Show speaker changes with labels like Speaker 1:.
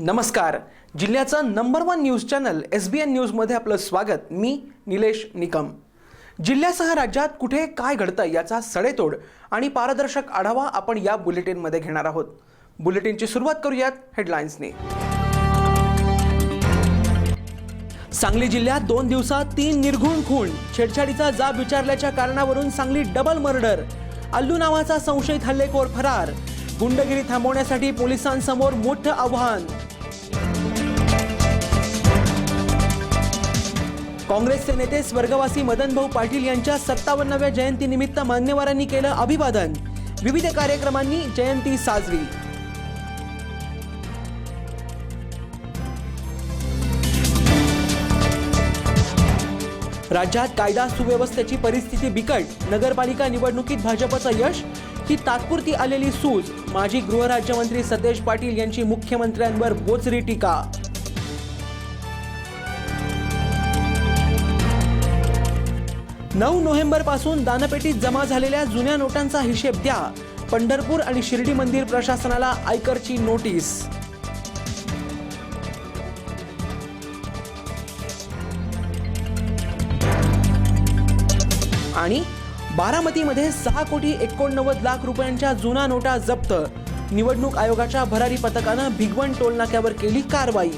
Speaker 1: नमस्कार. जिल्ह्याचं number one news channel S B N न्यूजमध्ये आपलं स्वागत. मी निलेश निकम. जिल्ह्यासह राज्यात कुठे काय घडतं याचा सडेतोड आणि पारदर्शक आढावा आपण या बुलेटिनमध्ये घेणार आहोत. बुलेटिनची सुरुवात करूयात हेडलाईन्सने सांगली जिल्ह्यात दोन दिवसात तीन निर्घुण खून. छेडछाडीचा जाब विचारल्याच्या कारणावरून सांगली डबल मर्डर अल्लू नावाचा संशयित हल्लेखोर फरार. गुंडगिरी थांबवण्यासाठी पोलिसांसमोर मोठं आव्हान. काँग्रेसचे नेते स्वर्गवासी मदनभाऊ पाटील यांच्या सत्तावन्नाव्या जयंतीनिमित्त मान्यवरांनी केलं अभिवादन. विविध कार्यक्रमांनी जयंती साजरी. राज्यात कायदा सुव्यवस्थेची परिस्थिती बिकट नगरपालिका निवडणुकीत भाजपचं यश ही तात्पुरती आलेली सूज. माजी गृहराज्यमंत्री सतेज पाटील यांची मुख्यमंत्र्यांवर बोचरी टीका. नऊ नोव्हेंबरपासून दानपेटीत जमा झालेल्या जुन्या नोटांचा हिशेब द्या. पंढरपूर आणि शिर्डी मंदिर प्रशासनाला आयकरची नोटीस. आणि बारामतीमध्ये सहा कोटी एकोणनव्वद लाख रुपयांच्या जुना नोटा जप्त. निवडणूक आयोगाच्या भरारी पथकानं भिगवण टोलनाक्यावर केली कारवाई.